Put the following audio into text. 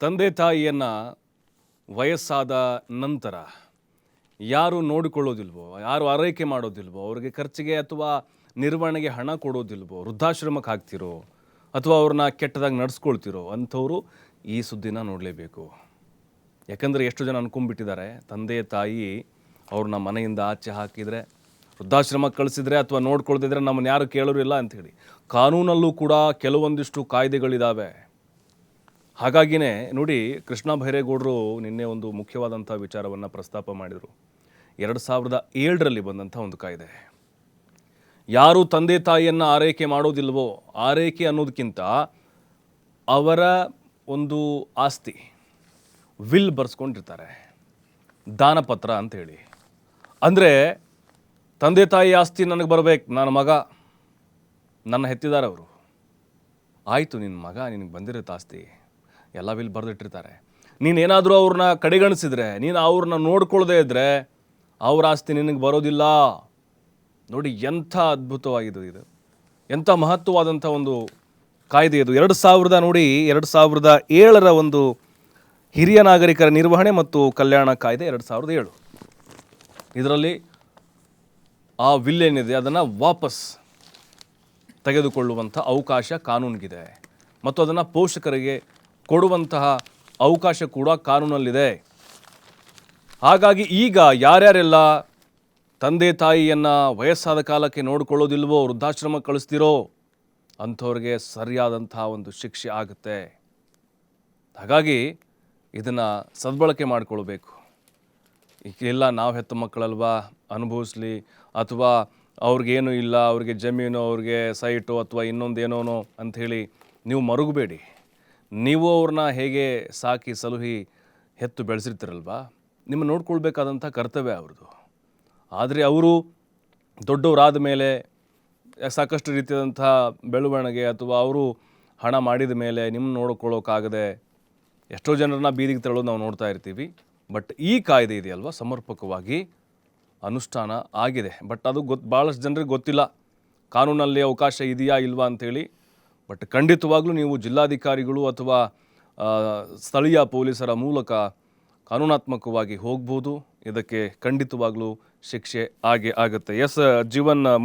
ತಂದೆ ತಾಯಿಯನ್ನು ವಯಸ್ಸಾದ ನಂತರ ಯಾರು ನೋಡಿಕೊಳ್ಳೋದಿಲ್ವೋ, ಯಾರು ಆರೈಕೆ ಮಾಡೋದಿಲ್ವೋ, ಅವ್ರಿಗೆ ಖರ್ಚಿಗೆ ಅಥವಾ ನಿರ್ವಹಣೆಗೆ ಹಣ ಕೊಡೋದಿಲ್ವೋ, ವೃದ್ಧಾಶ್ರಮಕ್ಕೆ ಹಾಕ್ತಿರೋ ಅಥವಾ ಅವ್ರನ್ನ ಕೆಟ್ಟದಾಗಿ ನಡೆಸ್ಕೊಳ್ತಿರೋ ಅಂಥವರು ಈ ಸುದ್ದಿನ ನೋಡಲೇಬೇಕು. ಯಾಕಂದರೆ ಎಷ್ಟು ಜನ ಅನ್ಕೊಂಡ್ಬಿಟ್ಟಿದ್ದಾರೆ, ತಂದೆ, ತಾಯಿ ಅವ್ರನ್ನ ಮನೆಯಿಂದ ಆಚೆ ಹಾಕಿದರೆ, ವೃದ್ಧಾಶ್ರಮಕ್ಕೆ ಕಳಿಸಿದ್ರೆ ಅಥವಾ ನೋಡ್ಕೊಳ್ತಿದ್ರೆ ನಮ್ಮನ್ನು ಯಾರು ಕೇಳೋರು ಇಲ್ಲ ಅಂಥೇಳಿ ಕಾನೂನಲ್ಲೂ ಕೂಡ ಕೆಲವೊಂದಿಷ್ಟು ಕಾಯ್ದೆಗಳಿದ್ದಾವೆ ಹಾಗಾಗಿನೇ ನೋಡಿ ಕೃಷ್ಣ ಭೈರೇಗೌಡರು ನಿನ್ನೆ ಒಂದು ಮುಖ್ಯವಾದಂಥ ವಿಚಾರವನ್ನು ಪ್ರಸ್ತಾಪ ಮಾಡಿದರು. ಎರಡು ಸಾವಿರದ ಏಳರಲ್ಲಿ ಬಂದಂಥ ಒಂದು ಕಾಯ್ದೆ. ಯಾರು ತಂದೆ ತಾಯಿಯನ್ನು ಆರೈಕೆ ಮಾಡೋದಿಲ್ವೋ ಆರೈಕೆ ಅನ್ನೋದಕ್ಕಿಂತ ಅವರ ಒಂದು ಆಸ್ತಿ ವಿಲ್ ಬರ್ಸ್ಕೊಂಡಿರ್ತಾರೆ. ದಾನಪತ್ರ ಅಂಥೇಳಿ. ಅಂದರೆ ತಂದೆ ತಾಯಿ ಆಸ್ತಿ ನನಗೆ ಬರಬೇಕು, ನನ್ನ ಮಗ, ನನ್ನ ಹೆತ್ತಿದಾರವರು. ಆಯಿತು ನಿನ್ನ ಮಗ, ನಿನಗೆ ಬಂದಿರುತ್ತೆ ಆಸ್ತಿ. ಎಲ್ಲ ವಿಲ್ ಬರೆದಿಟ್ಟಿರ್ತಾರೆ. ನೀನೇನಾದರೂ ಅವ್ರನ್ನ ಕಡೆಗಣಿಸಿದ್ರೆ, ನೀನು ಅವ್ರನ್ನ ನೋಡ್ಕೊಳ್ಳದೆ ಇದ್ದರೆ ಅವ್ರ ಆಸ್ತಿ ನಿನಗೆ ಬರೋದಿಲ್ಲ. ನೋಡಿ ಎಂಥ ಅದ್ಭುತವಾಗಿದೆ ಇದು. ಎಂಥ ಮಹತ್ವವಾದಂಥ ಒಂದು ಕಾಯ್ದೆ ಇದು. ಎರಡು ಸಾವಿರದ ನೋಡಿ, ಎರಡು ಸಾವಿರದ ಏಳರ ಒಂದು ಹಿರಿಯ ನಾಗರಿಕರ ನಿರ್ವಹಣೆ ಮತ್ತು ಕಲ್ಯಾಣ ಕಾಯ್ದೆ ಎರಡು ಸಾವಿರದ ಏಳು. ಇದರಲ್ಲಿ ಆ ವಿಲ್ ಏನಿದೆ, ಅದನ್ನು ವಾಪಸ್ ತೆಗೆದುಕೊಳ್ಳುವಂಥ ಅವಕಾಶ ಕಾನೂನಿಗಿದೆ. ಮತ್ತು ಅದನ್ನು ಪೋಷಕರಿಗೆ ಕೊಡುವಂತಹ ಅವಕಾಶ ಕೂಡ ಕಾನೂನಲ್ಲಿದೆ. ಹಾಗಾಗಿ ಈಗ ಯಾರ್ಯಾರೆಲ್ಲ ತಂದೆ ತಾಯಿಯನ್ನು ವಯಸ್ಸಾದ ಕಾಲಕ್ಕೆ ನೋಡಿಕೊಳ್ಳೋದಿಲ್ವೋ, ವೃದ್ಧಾಶ್ರಮ ಕಳಿಸ್ತಿರೋ ಅಂಥವ್ರಿಗೆ ಸರಿಯಾದಂತಹ ಒಂದು ಶಿಕ್ಷೆ ಆಗುತ್ತೆ. ಹಾಗಾಗಿ ಇದನ್ನು ಸದ್ಬಳಕೆ ಮಾಡಿಕೊಳ್ಬೇಕು. ಇಲ್ಲ ನಾವು ಹೆತ್ತ ಮಕ್ಕಳಲ್ವಾ? ಅನುಭವಿಸ್ಲಿ. ಅಥವಾ ಅವ್ರಿಗೇನೂ ಇಲ್ಲ, ಅವ್ರಿಗೆ ಜಮೀನು, ಅವ್ರಿಗೆ ಸೈಟು ಅಥವಾ ಅಂತ ಅಂಥೇಳಿ ನೀವು ಮರುಗಬೇಡಿ. ನೀವು ಅವ್ರನ್ನ ಹೇಗೆ ಸಾಕಿ ಸಲುಹಿ ಹೆತ್ತು ಬೆಳೆಸಿರ್ತೀರಲ್ವಾ? ನಿಮ್ಮ ನೋಡ್ಕೊಳ್ಬೇಕಾದಂಥ ಕರ್ತವ್ಯ ಅವ್ರದ್ದು. ಆದರೆ ಅವರು ದೊಡ್ಡವರಾದ ಮೇಲೆ ಸಾಕಷ್ಟು ರೀತಿಯಾದಂಥ ಬೆಳವಣಿಗೆ ಅಥವಾ ಅವರು ಹಣ ಮಾಡಿದ ಮೇಲೆ ನಿಮ್ಮ ನೋಡ್ಕೊಳ್ಳೋಕ್ಕಾಗದೆ ಎಷ್ಟೋ ಜನರನ್ನ ಬೀದಿಗೆ ತಳ್ಳೋದು ನಾವು ನೋಡ್ತಾ ಇರ್ತೀವಿ. ಬಟ್ ಈ ಕಾಯ್ದೆ ಇದೆಯಲ್ವ? ಸಮರ್ಪಕವಾಗಿ ಅನುಷ್ಠಾನ ಆಗಿದೆ. ಬಟ್ ಅದು ಗೊತ್ತು ಭಾಳಷ್ಟು ಜನರಿಗೆ ಗೊತ್ತಿಲ್ಲ. ಕಾನೂನಲ್ಲಿ ಅವಕಾಶ ಇದೆಯಾ, ಇಲ್ವಾ ಅಂಥೇಳಿ ಬಟ್ ಖಂಡಿತವಾಗ್ಲೂ ನೀವು ಜಿಲ್ಲಾಧಿಕಾರಿಗಳು ಅಥವಾ ಸ್ಥಳೀಯ ಪೊಲೀಸರ ಮೂಲಕ ಕಾನೂನಾತ್ಮಕವಾಗಿ ಹೋಗ್ಬೋದು. ಇದಕ್ಕೆ ಖಂಡಿತವಾಗ್ಲೂ ಶಿಕ್ಷೆ ಆಗೇ ಆಗುತ್ತೆ. ಎಸ್ ಜೀವನ್